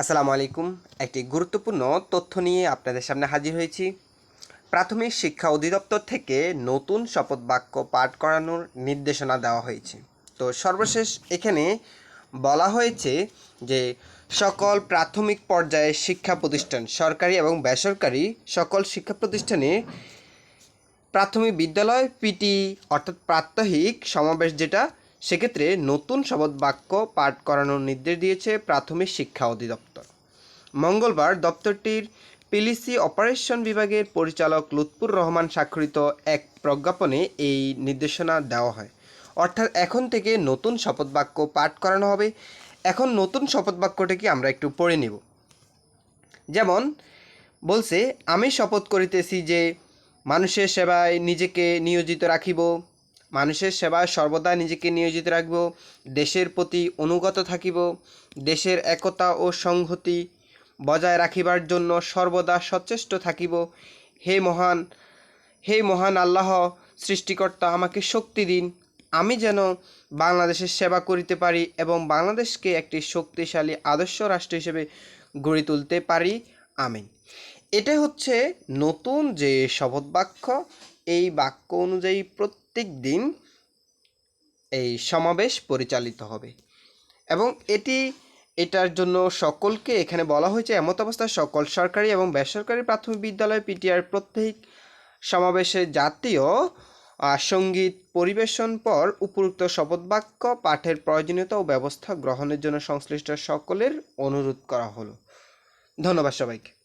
আসসালামু আলাইকুম। একটি গুরুত্বপূর্ণ তথ্য নিয়ে আপনাদের সামনে হাজির হয়েছি। প্রাথমিক শিক্ষা অধিদপ্তর থেকে নতুন শপথ বাক্য পাঠ করানোর নির্দেশনা দেওয়া হয়েছে। তো সর্বশেষ এখানে বলা হয়েছে যে, সকল প্রাথমিক পর্যায়ের শিক্ষা প্রতিষ্ঠান, সরকারি এবং বেসরকারি সকল শিক্ষা প্রতিষ্ঠানে প্রাথমিক বিদ্যালয়, পিটি অর্থাৎ প্রাত্যহিক সমাবেশ যেটা সেক্ষেত্রে নতুন শপথ বাক্য পাঠ করানোর নির্দেশ দিয়েছে প্রাথমিক শিক্ষা অধিদপ্তর। মঙ্গলবার দপ্তরটির পিলিসি অপারেশন বিভাগের পরিচালক লুৎপুর রহমান স্বাক্ষরিত এক প্রজ্ঞাপনে এই নির্দেশনা দেওয়া হয়। অর্থাৎ এখন থেকে নতুন শপথ বাক্য পাঠ করানো হবে। এখন নতুন শপথ বাক্যটাকে আমরা একটু পড়ে নেব। যেমন, বলছে, আমি শপথ করিতেছি যে মানুষের সেবায় নিজেকে নিয়োজিত রাখিব। মানুষের সেবায় সর্বদা নিজেকে নিয়োজিত রাখব, দেশের প্রতি অনুগত থাকিব, দেশের একতা ও সংহতি বজায় রাখিবার জন্য সর্বদা সচেষ্ট থাকিব। হে মহান হে মহান আল্লাহ, সৃষ্টিকর্তা, আমাকে শক্তি দিন। আমি যেন বাংলাদেশের সেবা করিতে পারি এবং বাংলাদেশকে একটি শক্তিশালী আদর্শ রাষ্ট্র হিসেবে গড়ে তুলতে পারি। আমিন। এটা হচ্ছে নতুন যে শপথ বাক্য এই বাক্য অনুযায়ী প্রত্যেক দিন এই সমাবেশ পরিচালিত হবে। এবং এটি, এটার জন্য সকলকে এখানে বলা হয়েছে, এমত অবস্থায় সকল সরকারি এবং বেসরকারি প্রাথমিক বিদ্যালয়, পিটিআর প্রত্যেক সমাবেশে জাতীয় সংগীত পরিবেশন পর উপরোক্ত শপথ বাক্য, পাঠের প্রয়োজনীয়তা ও ব্যবস্থা গ্রহণের জন্য সংশ্লিষ্ট সকলের অনুরোধ করা হলো। ধন্যবাদ সবাইকে।